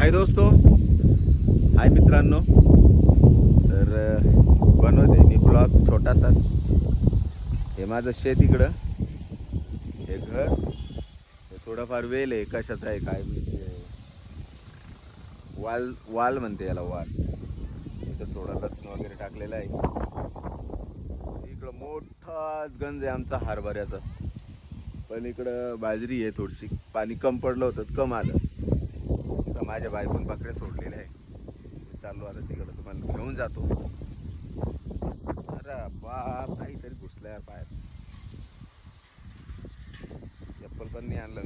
हाय दोस्तो. हाय मित्रांनो. तर बनवते मी ब्लॉग छोटासा. हे माझं शेत इकडं. हे घर. हे थोडंफार वेल आहे कशाचं आहे काय वाल वाल म्हणते याला वाल. इथं थोडा लसण वगैरे टाकलेला आहे. इकडं मोठाच गंज आहे आमचा हरभऱ्याचा. पण इकडं बाजरी आहे थोडीशी. पाणी कम पडलं होतं कम आलं. माझ्या बायकोन बकऱ्या सोडलेले आहे चाललो आता तिकडं तुम्हाला घेऊन जातो. अरे बाप काहीतरी घुसलं यार पायात चप्पल पण नाही आणलं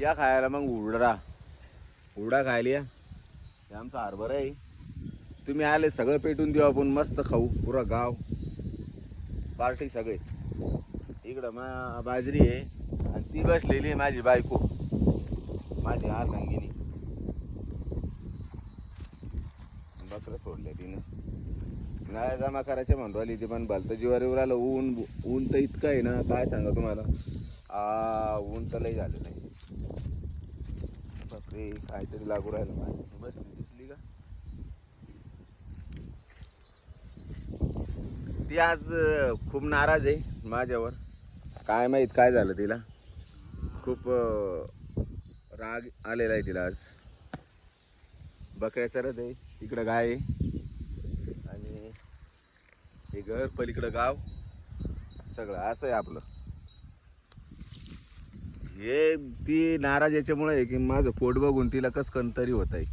या खायला मग उडरा उडा खायला या. हे आमचा हरभरा आहे. तुम्ही आले सगळं पेटून देऊ आपण मस्त खाऊ पुरा गाव. पार्टी सगळे. इकडं मा बाजरी आहे. ती बसलेली आहे माझी बायको. माझी अर्धांगिनी. बकरं सोडले तिने. नाही जमा करायचे म्हणून राहिली ती पण भलतं जीवावर आलं. राहिलं ऊन ऊन तर इतकं आहे ना काय सांगा तुम्हाला? आ ऊन तर लई झालं नाही बापरे काहीतरी लागू राहिलं माझी बस दिसली का? ती आज खूप नाराज आहे माझ्यावर. काय माहीत काय झालं तिला? खूप राग आलेला आहे तिला आज. बकऱ्या चरत आहे इकडं गाय आहे. आणि हे घर पलीकडं गाव. सगळं असं आहे आपलं. हे ती नाराज याच्यामुळे आहे की माझं पोट बघून तिला कस तरी होत आहे.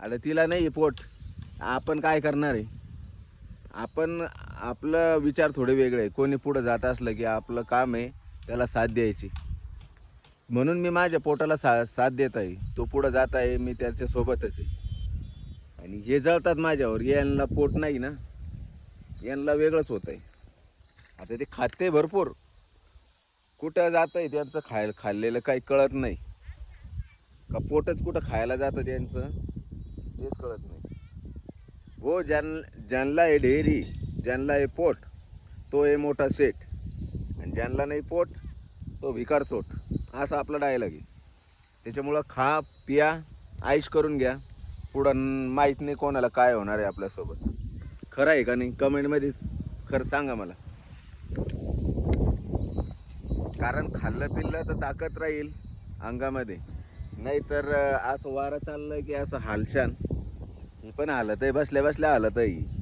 आता तिला नाही आहे पोट. आपण काय करणार आहे? आपण आपलं विचार थोडे वेगळे आहे. कोणी पुढं जात असलं की आपलं काम आहे त्याला साथ द्यायची. म्हणून मी माझ्या पोटाला सा साथ देत आहे. तो पुढं जात आहे मी त्याच्यासोबतच आहे. आणि हे जळतात माझ्यावर. यांना पोट नाही ना. यांना वेगळंच होत आहे आता ते खाते भरपूर. कुठं जात आहे त्यांचं खाय खाल्लेलं काही कळत नाही. का पोटच कुठं खायला जातं त्यांचं? तेच कळत नाही. हो ज्यां ज्यांना आहे ढेरी ज्यांना आहे पोट तो आहे मोठा सेट आणि ज्यांना नाही पोट तो भिकार चोट. असा आपला डायलॉग आहे. त्याच्यामुळं खा पिया आईश करून घ्या. पुढं माहीत नाही कोणाला काय होणार आहे आपल्यासोबत. खरं आहे का नाही? कमेंटमध्ये खरं सांगा मला. कारण खाल्लं पिल्लं तर ताकद राहील अंगामध्ये. नाहीतर असं वारं चाललं की असं हालशान ही पण हालत आहे बसल्या बसल्या हालत आहे ही.